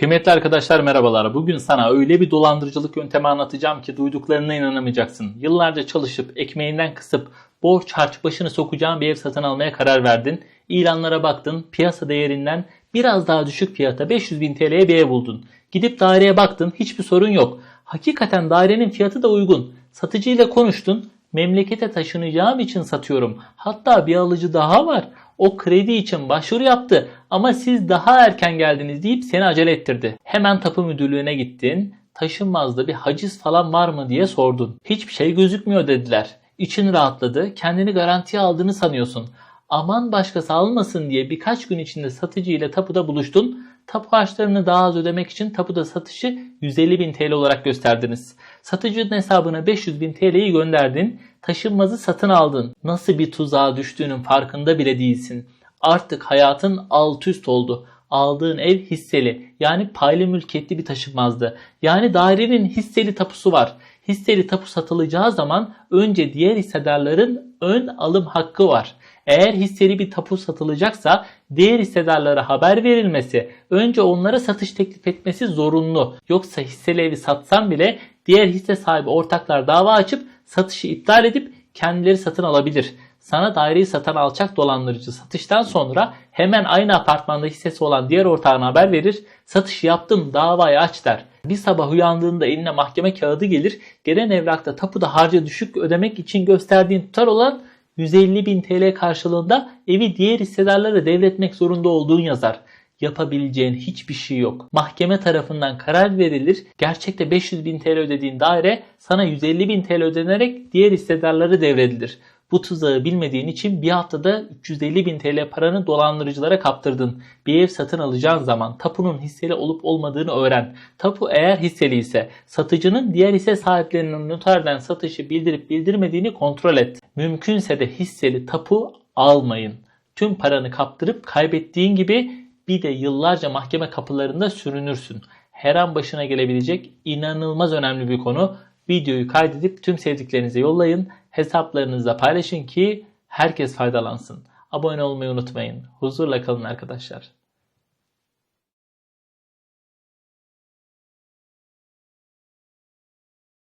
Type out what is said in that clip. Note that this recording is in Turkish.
Kıymetli arkadaşlar merhabalar. Bugün sana öyle bir dolandırıcılık yöntemi anlatacağım ki duyduklarına inanamayacaksın. Yıllarca çalışıp ekmeğinden kısıp borç harç başını sokacağın bir ev satın almaya karar verdin. İlanlara baktın, piyasa değerinden biraz daha düşük fiyata 500 bin TL'ye bir ev buldun. Gidip daireye baktın, hiçbir sorun yok. Hakikaten dairenin fiyatı da uygun. Satıcıyla konuştun, memlekete taşınacağım için satıyorum. Hatta bir alıcı daha var. O kredi için başvuru yaptı ama siz daha erken geldiniz deyip seni acele ettirdi. Hemen tapu müdürlüğüne gittin. Taşınmazda bir haciz falan var mı diye sordun. Hiçbir şey gözükmüyor dediler. İçin rahatladı. Kendini garantiye aldığını sanıyorsun. Aman başkası almasın diye birkaç gün içinde satıcı ile tapuda buluştun. Tapu harçlarını daha az ödemek için tapuda satışı 150 bin TL olarak gösterdiniz. Satıcının hesabına 500 bin TL'yi gönderdin. Taşınmazı satın aldın. Nasıl bir tuzağa düştüğünün farkında bile değilsin. Artık hayatın alt üst oldu. Aldığın ev hisseli yani paylı mülkiyetli bir taşınmazdı. Yani dairenin hisseli tapusu var. Hisseli tapu satılacağı zaman önce diğer hissedarların ön alım hakkı var. Eğer hisseli bir tapu satılacaksa diğer hissedarlara haber verilmesi, önce onlara satış teklif etmesi zorunlu. Yoksa hisseli evi satsan bile diğer hisse sahibi ortaklar dava açıp satışı iptal edip kendileri satın alabilir. Sana daireyi satan alçak dolandırıcı satıştan sonra hemen aynı apartmanda hissesi olan diğer ortağına haber verir. Satış yaptım davayı aç der. Bir sabah uyandığında eline mahkeme kağıdı gelir. Gelen evrakta tapuda harca düşük ödemek için gösterdiğin tutar olan 150 bin TL karşılığında evi diğer hissedarlara devretmek zorunda olduğun yazar. Yapabileceğin hiçbir şey yok. Mahkeme tarafından karar verilir. Gerçekte 500 bin TL ödediğin daire sana 150 bin TL ödenerek diğer hissedarlara devredilir. Bu tuzağı bilmediğin için bir haftada 350 bin TL paranı dolandırıcılara kaptırdın. Bir ev satın alacağın zaman tapunun hisseli olup olmadığını öğren. Tapu eğer hisseli ise satıcının diğer hisse sahiplerinin noterden satışı bildirip bildirmediğini kontrol et. Mümkünse de hisseli tapu almayın. Tüm paranı kaptırıp kaybettiğin gibi bir de yıllarca mahkeme kapılarında sürünürsün. Her an başına gelebilecek inanılmaz önemli bir konu. Videoyu kaydedip tüm sevdiklerinize yollayın. Hesaplarınızda paylaşın ki herkes faydalansın. Abone olmayı unutmayın. Huzurla kalın arkadaşlar.